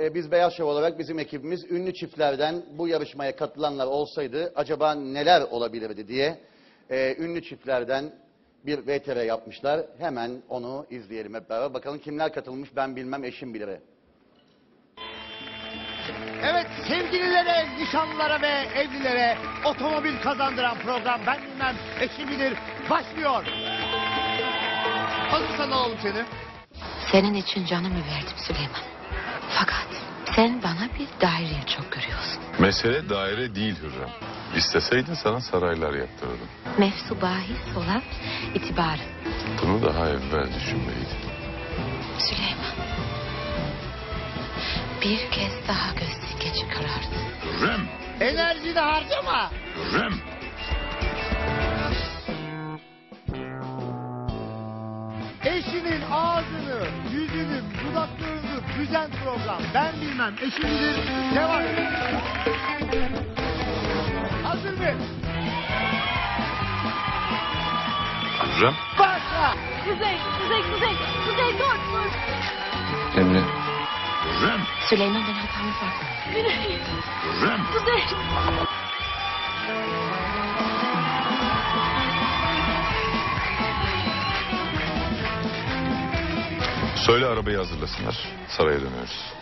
e, biz Beyaz Şov olarak bizim ekibimiz ünlü çiftlerden bu yarışmaya katılanlar olsaydı acaba neler olabilirdi diye e, ünlü çiftlerden bir VTR yapmışlar. Hemen onu izleyelim hep beraber. Bakalım kimler katılmış ben bilmem eşim bilir. Evet sevgililere, nişanlılara ve evlilere otomobil kazandıran program Ben Bilmem Eşi Bilir başlıyor. Hazırsan alalım seni. Senin için canımı verdim Süleyman. Sen bana bir daireyi çok görüyorsun. Mesele daire değil Hürrem. İsteseydin sana saraylar yaptırırdım. Mefsu bahis olan itibarı. Bunu daha evvel düşünmeliydin. Süleyman. Bir kez daha gözden geçi karardı. Hürrem! Enerjini harcama. Hürrem! Eşinin ağzını, yüzünü, dudaklarını büzen program. Ben bilmem eşi bilir. Devam. Hazır mı? Hürrem! Başla. Kuzey, kuzey, kuzey, kuzey dur, dur. Emre! Hürrem! Süleyman ben hatamı fark Güney, Hürrem! kuzey. Söyle arabayı hazırlasınlar. Saraya dönüyoruz.